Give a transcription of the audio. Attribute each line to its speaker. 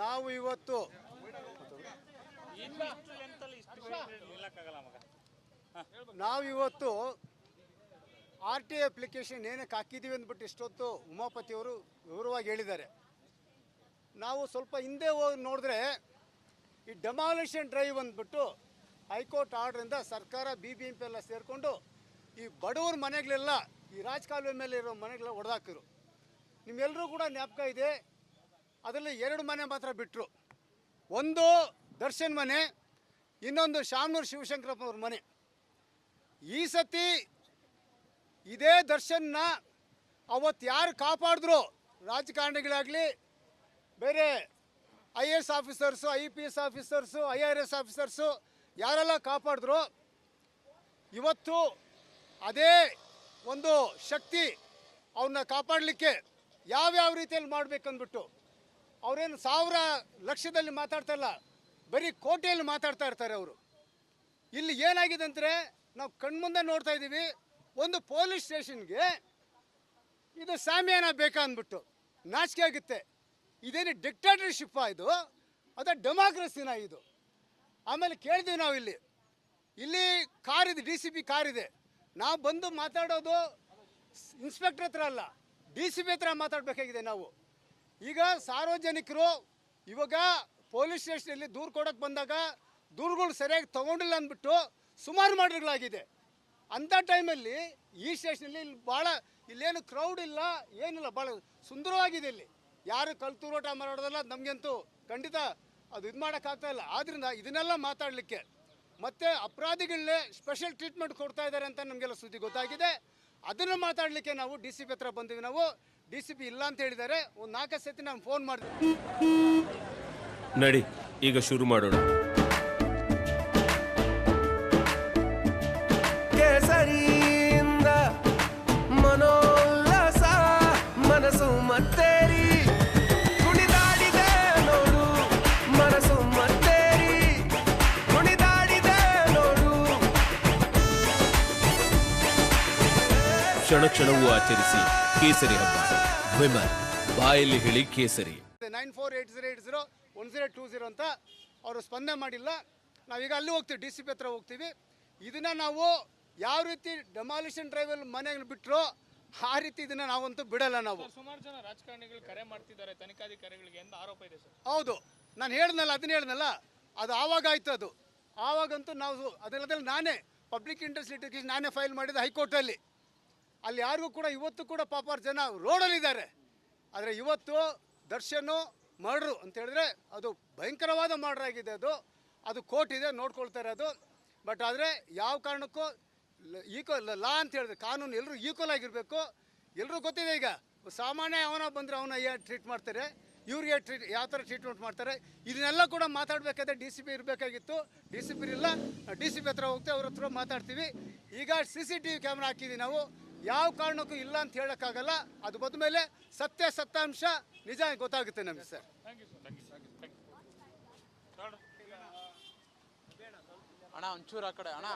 Speaker 1: ನಾವು ಇವತ್ತು ನಾವು ಇವತ್ತು ಆರ್ ಟಿ ಅಪ್ಲಿಕೇಶನ್ ಏನಕ್ಕೆ ಹಾಕಿದ್ದೀವಿ ಅಂದ್ಬಿಟ್ಟು ಇಷ್ಟೊತ್ತು ಉಮಾಪತಿಯವರು ವಿವರವಾಗಿ ಹೇಳಿದ್ದಾರೆ. ನಾವು ಸ್ವಲ್ಪ ಹಿಂದೆ ಹೋಗಿ ನೋಡಿದ್ರೆ ಈ ಡೆಮಾಲಿಷನ್ ಡ್ರೈವ್ ಅಂದ್ಬಿಟ್ಟು ಹೈಕೋರ್ಟ್ ಆರ್ಡ್ರಿಂದ ಸರ್ಕಾರ ಬಿ ಬಿ ಎಂ ಪಿ ಎಲ್ಲ ಸೇರಿಕೊಂಡು ಈ ಬಡವ್ರ ಮನೆಗಳೆಲ್ಲ ಈ ರಾಜಕಾಲುವೆ ಮೇಲೆ ಇರೋ ಮನೆಗಳೆಲ್ಲ ಹೊಡೆದಾಕಿರು ನಿಮ್ಮೆಲ್ಲರೂ ಕೂಡ ಜ್ಞಾಪಕ ಇದೆ ಅದರಲ್ಲಿ ಎರಡು ಮನೆ ಮಾತ್ರ ಬಿಟ್ಟರು ಒಂದು ದರ್ಶನ್ ಮನೆ, ಇನ್ನೊಂದು ಶಾಮನೂರು ಶಿವಶಂಕರಪ್ಪನವ್ರ ಮನೆ. ಈ ಸತಿ ಇದೇ ದರ್ಶನ್ನ ಅವತ್ತು ಯಾರು ಕಾಪಾಡಿದ್ರು? ರಾಜಕಾರಣಿಗಳಾಗಲಿ, ಬೇರೆ I A S officers, I P S officers, I R S officers ಯಾರೆಲ್ಲ ಕಾಪಾಡಿದ್ರು? ಇವತ್ತು ಅದೇ ಒಂದು ಶಕ್ತಿ ಅವನ್ನ ಕಾಪಾಡಲಿಕ್ಕೆ ಯಾವ್ಯಾವ ರೀತಿಯಲ್ಲಿ ಮಾಡ್ಬೇಕಂದ್ಬಿಟ್ಟು ಅವರೇನು ಸಾವಿರ ಲಕ್ಷದಲ್ಲಿ ಮಾತಾಡ್ತಾ ಇಲ್ಲ, ಬರೀ ಕೋಟೆಯಲ್ಲಿ ಮಾತಾಡ್ತಾ ಇರ್ತಾರೆ ಅವರು. ಇಲ್ಲಿ ಏನಾಗಿದೆ ಅಂದರೆ, ನಾವು ಕಣ್ಮುಂದೆ ನೋಡ್ತಾ ಇದ್ದೀವಿ, ಒಂದು ಪೊಲೀಸ್ ಸ್ಟೇಷನ್ಗೆ ಇದು ಸಾಮ್ಯಾನ ಬೇಕಾ ಅಂದ್ಬಿಟ್ಟು, ನಾಚಿಕೆ ಆಗುತ್ತೆ. ಇದೇನು ಡಿಕ್ಟೇಟರ್ಶಿಪ್ಪ ಇದು? ಅದು ಡೆಮಾಕ್ರಸಿನ ಇದು. ಆಮೇಲೆ ಕೇಳಿದ್ವಿ ನಾವು ಇಲ್ಲಿ. ಇಲ್ಲಿ ಕಾರ್ ಇದೆ ಡಿ ಸಿ ಪಿ ಕಾರ್ ಇದೆ ನಾವು ಬಂದು ಮಾತಾಡೋದು ಇನ್ಸ್ಪೆಕ್ಟರ್ ಹತ್ರ ಅಲ್ಲ, ಡಿ ಸಿ ಪಿ ಹತ್ರ ಮಾತಾಡಬೇಕಾಗಿದೆ ನಾವು. ಈಗ ಸಾರ್ವಜನಿಕರು ಇವಾಗ ಪೊಲೀಸ್ ಸ್ಟೇಷನಲ್ಲಿ ದೂರು ಕೊಡೋಕೆ ಬಂದಾಗ ದೂರುಗಳು ಸರಿಯಾಗಿ ತಗೊಂಡಿಲ್ಲ ಅಂದ್ಬಿಟ್ಟು ಸುಮಾರು ಮರ್ಡರ್ಗಳಾಗಿದೆ ಅಂಥ ಟೈಮಲ್ಲಿ ಈ ಸ್ಟೇಷನಲ್ಲಿ ಇಲ್ಲಿ ಭಾಳ ಇಲ್ಲೇನು ಕ್ರೌಡ್ ಇಲ್ಲ, ಏನಿಲ್ಲ, ಭಾಳ ಸುಂದರವಾಗಿದೆ ಇಲ್ಲಿ. ಯಾರು ಕಲ್ ತೂರೋಟ ಮಾಡೋದಲ್ಲ, ನಮಗಂತೂ ಖಂಡಿತ ಅದು ಇದು ಮಾಡೋಕ್ಕಾಗ್ತಾ ಇಲ್ಲ. ಆದ್ದರಿಂದ ಇದನ್ನೆಲ್ಲ ಮಾತಾಡಲಿಕ್ಕೆ ಮತ್ತೆ ಅಪರಾಧಿಗಳನ್ನೇ ಸ್ಪೆಷಲ್ ಟ್ರೀಟ್ಮೆಂಟ್ ಕೊಡ್ತಾ ಇದ್ದಾರೆ ಅಂತ ನಮಗೆಲ್ಲ ಸುದ್ದಿ ಗೊತ್ತಾಗಿದೆ. ಅದನ್ನು ಮಾತಾಡಲಿಕ್ಕೆ ನಾವು ಡಿ ಸಿ ಪಿ ಹತ್ರ ಬಂದಿವಿ ನಾವು. ಡಿ ಸಿ ಪಿ ಇಲ್ಲ ಅಂತ ಹೇಳಿದ್ದಾರೆ, ಒಂದು ನಾಲ್ಕು ಸತಿ ನಾನು ಫೋನ್ ಮಾಡಿದೆ.
Speaker 2: ನಡಿ, ಈಗ ಶುರು ಮಾಡೋಣ. ಕ್ಷಣ ಕ್ಷಣವೂ ಆಚರಿಸಿ ಕೇಸರಿ ಹಬ್ಬ. ವಿಮಲ್ ಬಾಯಲ್ಲಿ ಹೇಳಿ ಕೇಸರಿ.
Speaker 1: Nine four eight zero eight zero one zero two zero ಅಂತ ಅವರು ಸ್ಪಂದನೆ ಮಾಡಿಲ್ಲ. ನಾವೀಗ ಅಲ್ಲಿ ಹೋಗ್ತೀವಿ ಡಿ ಸಿ ಪಿ ಹತ್ರ ಹೋಗ್ತೀವಿ. ಇದನ್ನು ನಾವು ಯಾವ ರೀತಿ ಡೆಮಾಲಿಷನ್ ಡ್ರೈವಲ್ಲಿ ಮನೆಗೆ ಬಿಟ್ಟರು ಆ ರೀತಿ ಇದನ್ನ ನಾವಂತೂ ಬಿಡಲ್ಲ ನಾವು.
Speaker 3: ಸುಮಾರು ಜನ ರಾಜಕಾರಣಿಗಳು ಕರೆ ಮಾಡ್ತಿದ್ದಾರೆ ತನಿಖಾಧಿಕಾರಿಗಳಿಗೆ ಅಂತ ಆರೋಪ ಇದೆ ಸರ್.
Speaker 1: ಹೌದು ನಾನು ಹೇಳ್ದಲ್ಲ ಅದನ್ನ ಹೇಳ್ದಲ್ಲ ಅದು ಆವಾಗ ಆಯ್ತು ಅದು. ಆವಾಗಂತೂ ನಾವು ಅದಲ್ಲದಲ್ಲಿ ನಾನೇ ಪಬ್ಲಿಕ್ ಇಂಟ್ರೆಸ್ಟ್ ಲಿಟಿಗೇಷನ್ ನಾನೇ ಫೈಲ್ ಮಾಡಿದ್ದು ಹೈಕೋರ್ಟಲ್ಲಿ. ಅಲ್ಲಿ ಯಾರಿಗೂ ಕೂಡ ಇವತ್ತು ಕೂಡ ಪಾಪ ಜನ ರೋಡಲ್ಲಿದ್ದಾರೆ. ಆದರೆ ಇವತ್ತು ದರ್ಶನ್ ಮರ್ಡ್ರು ಅಂತ ಹೇಳಿದ್ರೆ ಅದು ಭಯಂಕರವಾದ ಮರ್ಡ್ರ್ ಆಗಿದೆ ಅದು. ಅದು ಕೋರ್ಟ್ ಇದೆ ನೋಡ್ಕೊಳ್ತಾರೆ ಅದು ಬಟ್ ಆದರೆ ಯಾವ ಕಾರಣಕ್ಕೂ ಈಕ್ವಲ್ ಲಾ ಅಂತ ಹೇಳಿದ್ರೆ ಕಾನೂನು ಎಲ್ಲರೂ ಈಕ್ವಲ್ ಆಗಿರಬೇಕು. ಎಲ್ಲರೂ ಗೊತ್ತಿದೆ ಈಗ. ಸಾಮಾನ್ಯ ಅವನ ಬಂದರೆ ಅವನ ಟ್ರೀಟ್ ಮಾಡ್ತಾರೆ. ಇವ್ರಿಗೆ ಟ್ರೀಟ್, ಯಾವ ಥರ ಟ್ರೀಟ್ಮೆಂಟ್ ಮಾಡ್ತಾರೆ. ಇದನ್ನೆಲ್ಲ ಕೂಡ ಮಾತಾಡಬೇಕಾದ್ರೆ ಡಿ ಸಿ ಪಿ ಇರಬೇಕಾಗಿತ್ತು. ಡಿ ಸಿ ಪಿ ಇಲ್ಲ ಡಿ ಸಿ ಪಿ ಹತ್ರ ಹೋಗ್ತೀವಿ, ಅವ್ರ ಹತ್ರ ಮಾತಾಡ್ತೀವಿ. ಈಗ C C T V camera ಹಾಕಿದ್ದೀವಿ ನಾವು. ಯಾವ ಕಾರಣಕ್ಕೂ ಇಲ್ಲ ಅಂತ ಹೇಳೋಕ್ಕಾಗಲ್ಲ ಅದು ಬಂದ ಮೇಲೆ ಸತ್ಯ ಸತ್ಯಾಂಶ ನಿಜ ಗೊತ್ತಾಗುತ್ತೆ ನಮಗೆ sir
Speaker 3: thank you sir thank you thank you
Speaker 4: ಅಣ್ಣ ಒಂಚೂರು ಆ ಕಡೆ ಅಣ್ಣ